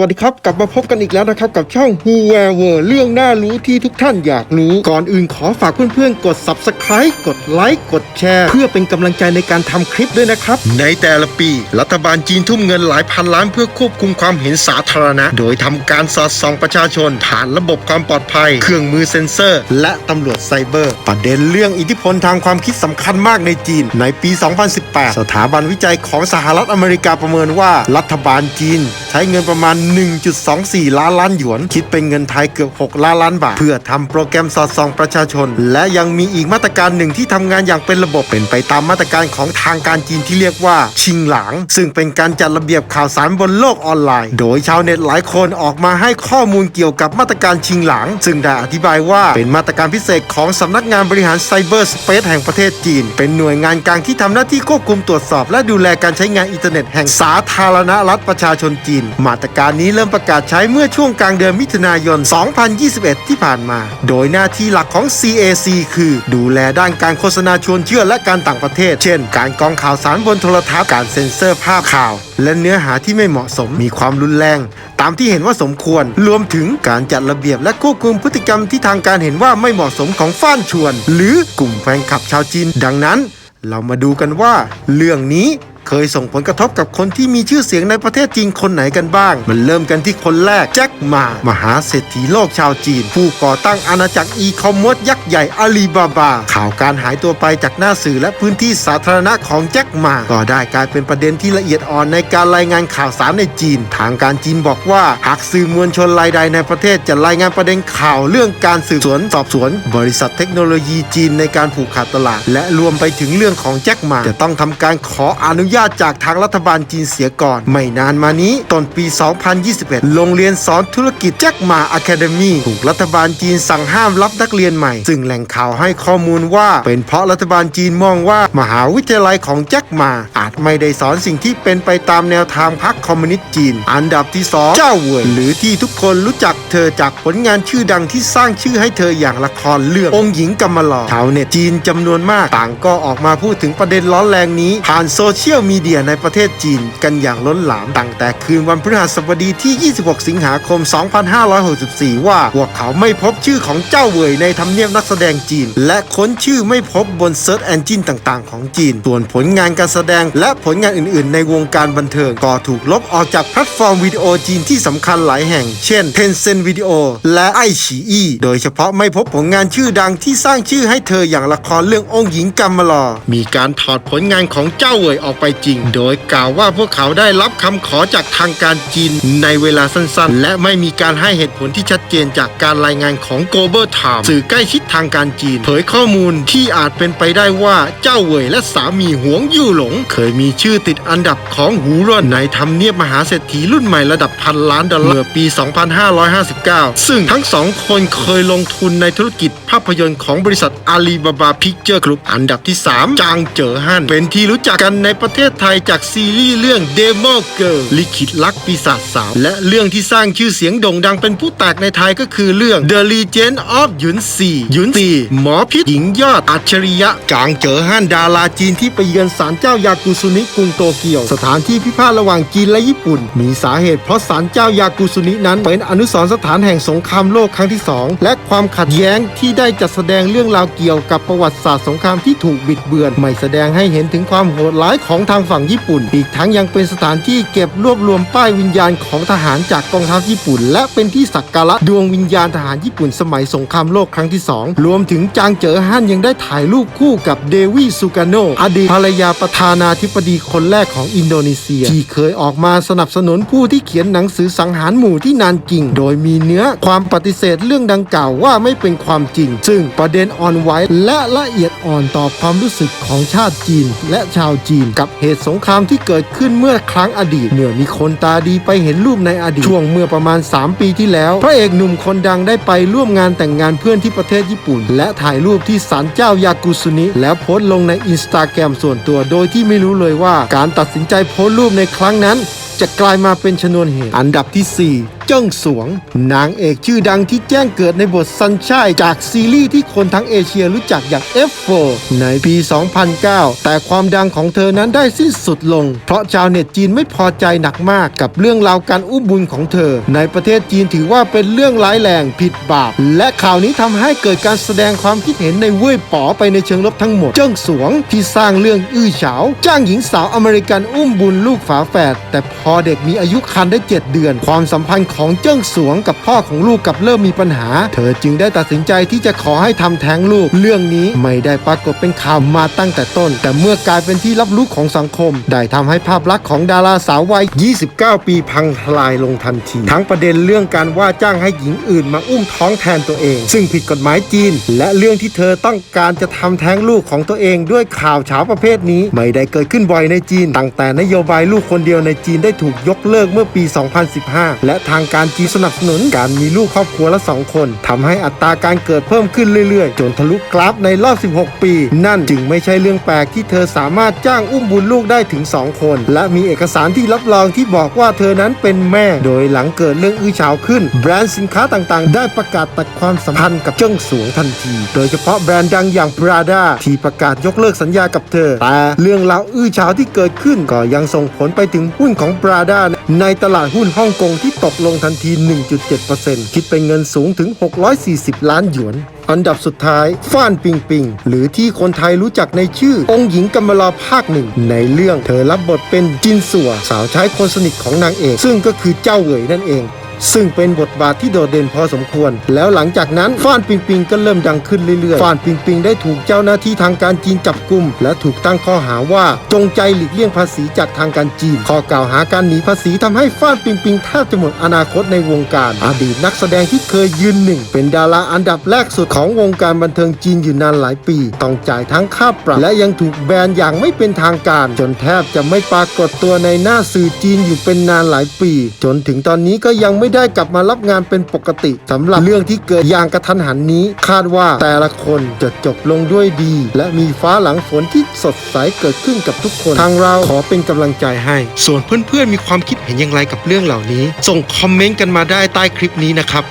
วัสดีครับ กลับมาพบกันอีกแล้วนะครับกับช่อง Who Where Were เรื่องน่ารู้ที่ทุกท่านอยากรู้ ก่อนอื่นขอฝากเพื่อนๆ กด Subscribe กดไลค์กดแชร์ เพื่อเป็นกำลังใจในการทำคลิปด้วยนะครับ ในแต่ละปี รัฐบาลจีนทุ่มเงินหลายพันล้านเพื่อควบคุมความเห็นสาธารณะ โดยทำการสอดส่องประชาชน ผ่านระบบความปลอดภัย เครื่องมือเซ็นเซอร์ และตำรวจไซเบอร์ ประเด็นเรื่องอิทธิพลทางความคิดสำคัญมากในจีน ในปี 2018 สถาบันวิจัยของสหรัฐอเมริกาประเมินว่า รัฐบาลจีน ใช้เงินประมาณ1.24 ล้านล้านหยวน คิดเป็นเงินไทยเกือบ 6 ล้านล้านบาท เพื่อทำโปรแกรมสอดส่องประชาชน และยังมีอีกมาตรการหนึ่งที่ทำงานอย่างเป็นระบบเป็นไปตามมาตรการของทางการจีนที่เรียกว่าชิงหลาง ซึ่งเป็นการจัดระเบียบข่าวสารบนโลกออนไลน์ โดยชาวเน็ตหลายคนออกมาให้ข้อมูลเกี่ยวกับมาตรการชิงหลาง ซึ่งได้อธิบายว่าเป็นมาตรการพิเศษของสำนักงานบริหารไซเบอร์สเปซแห่งประเทศจีน เป็นหน่วยงานกลางที่ทำหน้าที่ควบคุมตรวจสอบ และดูแลการใช้งานอินเทอร์เน็ตแห่งสาธารณรัฐประชาชนจีน มาตรการนี้เริ่มประกาศใช้เมื่อช่วงกลางเดือนมิถุนายน 2021 ที่ผ่านมา โดยหน้าที่หลักของ CAC คือดูแลด้านการโฆษณาชวนเชื่อและการต่างประเทศ เช่น การกองข่าวสารบนโทรทัศน์ การเซ็นเซอร์ภาพข่าว และเนื้อหาที่ไม่เหมาะสม มีความรุนแรง ตามที่เห็นว่าสมควร รวมถึงการจัดระเบียบและควบคุมพฤติกรรมที่ทางการเห็นว่าไม่เหมาะสมของฟ้านชวน หรือกลุ่มแฟนคลับชาวจีน ดังนั้น เรามาดูกันว่า เรื่องนี้ เคยส่งผลกระทบกับคนที่มีชื่อเสียงในประเทศจีนคนไหนกันบ้าง มันเริ่มกันที่คนแรกแจ็คหมา มหาเศรษฐีโลกชาวจีน ผู้ก่อตั้งอาณาจักรอีคอมเมิร์ซยักษ์ใหญ่อาลีบาบา ข่าวการหายตัวไปจากหน้าสื่อและพื้นที่สาธารณะของแจ็คหมา ก็ได้กลายเป็นประเด็นที่ละเอียดอ่อนในการรายงานข่าวสารในจีน ทางการจีนบอกว่าหากสื่อมวลชนรายใดในประเทศจะรายงานประเด็นข่าวเรื่องการสืบสวนสอบสวน บริษัทเทคโนโลยีจีนในการผูกขาดตลาด และรวมไปถึงเรื่องของแจ็คหมาจะต้องทำการขออนุญาตจากทางรัฐบาลจีนเสียก่อน ไม่นานมานี้ต้นปี 2021 โรงเรียนสอนธุรกิจแจ็คหมาอะคาเดมี่ถูกรัฐบาลจีนสั่งห้ามรับนักเรียนใหม่ ซึ่งแหล่งข่าวให้ข้อมูลว่า เป็นเพราะรัฐบาลจีนมองว่ามหาวิทยาลัยของแจ็คหมา อาจไม่ได้สอนสิ่งที่เป็นไปตามแนวทางพรรคคอมมิวนิสต์จีน อันดับที่ 2 เจ้าเวยหรือที่ทุกคนรู้จักเธอจากผลงานชื่อดังที่สร้างชื่อให้เธออย่างละครเรื่ององค์หญิงกำมะลอชาวเน็ตจีนจำนวนมากต่างก็ออกมาพูดถึงประเด็นร้อนแรงนี้ ผ่านโซเชียลมีเดียในประเทศจีนกันอย่างล้นหลามตั้งแต่คืนวันพฤหัสบดีที่ 26 สิงหาคม 2564 ว่าพวกเขาไม่พบชื่อของเจ้าเวยในทำเนียบนักแสดงจีน และค้นชื่อไม่พบบนเซิร์ชแอนจินต่างๆ ของจีน ส่วนผลงานการแสดงและผลงานอื่นๆ ในวงการบันเทิงก็ถูกลบออกจากแพลตฟอร์มวิดีโอจีนที่สำคัญหลายแห่ง เช่น Tencent Video และไอฉีอีโดยเฉพาะไม่พบผลงานชื่อดังที่สร้างชื่อให้เธออย่างละครเรื่ององค์หญิงกำมะลอมีการถอดผลงานของเจ้าเวยออกไปจริง โดยกล่าวว่าพวกเขาได้รับคำขอจากทางการจีนในเวลาสั้นๆ และไม่มีการให้เหตุผลที่ชัดเจนจากการรายงานของ Global Time สื่อใกล้ชิดทางการจีน เผยข้อมูลที่อาจเป็นไปได้ว่าเจ้าเหวยและสามีหวงยู่หลง เคยมีชื่อติดอันดับของหูร่อนในทำเนียบมหาเศรษฐีรุ่นใหม่ระดับพันล้านดอลลาร์เมื่อปี 2559 ซึ่งทั้งสองคนเคยลงทุนในธุรกิจภาพยนตร์ของบริษัทอาลีบาบาพิกเจอร์กรุ๊ปอันดับที่ 3 จางเจ๋อฮั่นเป็นที่รู้จักกันในประเทศไทยจากซีรีส์เรื่อง Demo Girl ลิขิตลักปีศาจสาวและเรื่องที่สร้างชื่อเสียงโด่งดังเป็นผู้แตกในไทยก็คือเรื่อง The Legend of หยุนซีหยุนซีหมอพิษหญิงยอดอัจฉริยะจางเจอฮั่นดาราจีนที่ไปเยือนศาลเจ้ายากุซุนิกรุงโตเกียว สถานที่พิพาทระหว่างจีนและญี่ปุ่น มีสาเหตุเพราะศาลเจ้ายากุซุนินั้นเป็นอนุสรณ์สถานแห่งสงครามโลกครั้งที่สองและความขัดแย้งที่ได้จัดแสดงเรื่องราวเกี่ยวกับประวัติศาสตร์สงครามที่ถูกบิดเบือน ไม่แสดงให้เห็นถึงความโหดร้ายของทางฝั่งญี่ปุ่น อีกทั้งยังเป็นสถานที่เก็บรวบรวมป้ายวิญญาณของทหารจากกองทัพญี่ปุ่น และเป็นที่สักการะดวงวิญญาณทหารญี่ปุ่นสมัยสงครามโลกครั้งที่สองรวมถึงจางเจ๋อฮั่นยังได้ถ่ายรูปคู่กับเดวิสุกาโนอดีตภรรยาประธานาธิบดีคนแรกของอินโดนีเซีย ที่เคยออกมาสนับสนุนผู้ที่เขียนหนังสือสังหารหมู่ที่นานจริง โดยมีเนื้อความปฏิเสธเรื่องดังกล่าวว่าไม่เป็นความจริง ซึ่งประเด็นอ่อนไหวและละเอียดอ่อนต่อความรู้สึกของชาติจีนและชาวจีนกับเหตุสงครามที่เกิดขึ้นเมื่อครั้งอดีตเมื่อมีคนตาดีไปเห็นรูปในอดีตช่วงเมื่อประมาณ 3 ปีที่แล้ว พระเอกหนุ่มคนดังได้ไปร่วมงานแต่งงานเพื่อนที่ประเทศญี่ปุ่น และถ่ายรูปที่ศาลเจ้ายากุซุนิแล้วโพสต์ลงในอินสตาแกรมส่วนตัวโดยที่ไม่รู้เลยว่าการตัดสินใจโพสต์รูปในครั้งนั้น จะกลายมาเป็นชนวนเหตุ อันดับที่ 4 เจิ้งสวง นางเอกชื่อดังที่แจ้งเกิดในบทซันชายจากซีรีส์ที่คนทั้งเอเชียรู้จักอย่าง F4 ในปี 2009 แต่ความดังของเธอนั้นได้สิ้นสุดลง เพราะชาวเน็ตจีนไม่พอใจหนักมากกับเรื่องราวการอุ้มบุญของเธอ ในประเทศจีนถือว่าเป็นเรื่องร้ายแรงผิดบาป และข่าวนี้ทำให้เกิดการแสดงความคิดเห็นในเว่ยป๋อไปในเชิงลบทั้งหมด เจิ้งสวงที่สร้างเรื่องอื้อฉาว จ้างหญิงสาวอเมริกันอุ้มบุญลูกฝาแฝดแต่พอเด็กมีอายุครรภ์ได้ 7 เดือน ความสัมพันธ์ของเจิ้งสวงกับพ่อของลูกกับเริ่มมีปัญหา เธอจึงได้ตัดสินใจที่จะขอให้ทำแท้งลูก เรื่องนี้ไม่ได้ปรากฏเป็นข่าวมาตั้งแต่ต้น แต่เมื่อกลายเป็นที่รับรู้ของสังคม ได้ทำให้ภาพลักษณ์ของดาราสาววัย 29 ปีพังทลายลงทันที ทั้งประเด็นเรื่องการว่าจ้างให้หญิงอื่นมาอุ้มท้องแทนตัวเอง ซึ่งผิดกฎหมายจีน และเรื่องที่เธอต้องการจะทำแท้งลูกของตัวเองด้วยข่าวเช้าประเภทนี้ ไม่ได้เกิดขึ้นบ่อยในจีนตั้งแต่นโยบายลูกคนเดียวในจีนได้ถูกยกเลิกเมื่อปี 2015 และทางการจีนสนับสนุนการมีลูกครอบครัวละสองคนทำให้อัตราการเกิดเพิ่มขึ้นเรื่อยๆ จนทะลุกราฟในรอบ 16 ปี นั่นจึงไม่ใช่เรื่องแปลกที่เธอสามารถจ้างอุ้มบุญลูกได้ถึง 2 คน และมีเอกสารที่รับรองที่บอกว่าเธอนั้นเป็นแม่ โดยหลังเกิดเรื่องอื้อฉาวขึ้น แบรนด์สินค้าต่างๆ ได้ประกาศตัดความสัมพันธ์กับเจิ้งสวงทันที โดยเฉพาะแบรนด์ดังอย่าง Prada ที่ประกาศยกเลิกสัญญากับเธอ แต่เรื่องราวอื้อฉาวที่เกิดขึ้นก็ยังส่งผลไปถึงหุ้นของ Prada ในตลาดหุ้นฮ่องกงที่ตกลงทันที 1.7%คิดเป็นเงินสูงถึง 640 ล้านหยวน อันดับสุดท้าย ฟ้านปิงปิง หรือที่คนไทยรู้จักในชื่อ องค์หญิงกำมะลาภาคหนึ่ง ในเรื่องเธอรับบทเป็นจินสัว สาวใช้คนสนิทของนางเอก ซึ่งก็คือเจ้าเหวยนั่นเอง ซึ่งเป็นบทบาทที่โดดเด่นพอสมควร แล้วหลังจากนั้นฟ้านปิงปิงก็เริ่มดังขึ้นเรื่อยๆฟ้านปิงปิงได้ถูกเจ้าหน้าที่ทางการจีนจับกลุ่ม และถูกตั้งข้อหาว่าจงใจหลีกเลี่ยงภาษีจากทางการจีน ข้อกล่าวหาการหนีภาษีทำให้ฟ้านปิงปิงแทบจะหมดอนาคตในวงการ อดีตนักแสดงที่เคยยืนหนึ่ง เป็นดาราอันดับแรกสุดของวงการบันเทิงจีนอยู่นานหลายปี ต้องจ่ายทั้งค่าปรับและยังถูกแบนอย่างไม่เป็นทางการ จนแทบจะไม่ปรากฏตัวในหน้าสื่อจีนอยู่เป็นนานหลายปี จนถึงตอนนี้ก็ยังไม่ไม่ได้กลับมารับงานเป็นปกติสำหรับเรื่องที่เกิดอย่างกระทันหันนี้ คาดว่าแต่ละคนจะจบลงด้วยดี และมีฟ้าหลังฝนที่สดใสเกิดขึ้นกับทุกคนทางเราขอเป็นกำลังใจให้ ส่วนเพื่อนๆมีความคิดเห็นอย่างไรกับเรื่องเหล่านี้ ส่งคอมเมนต์กันมาได้ใต้คลิปนี้นะครับ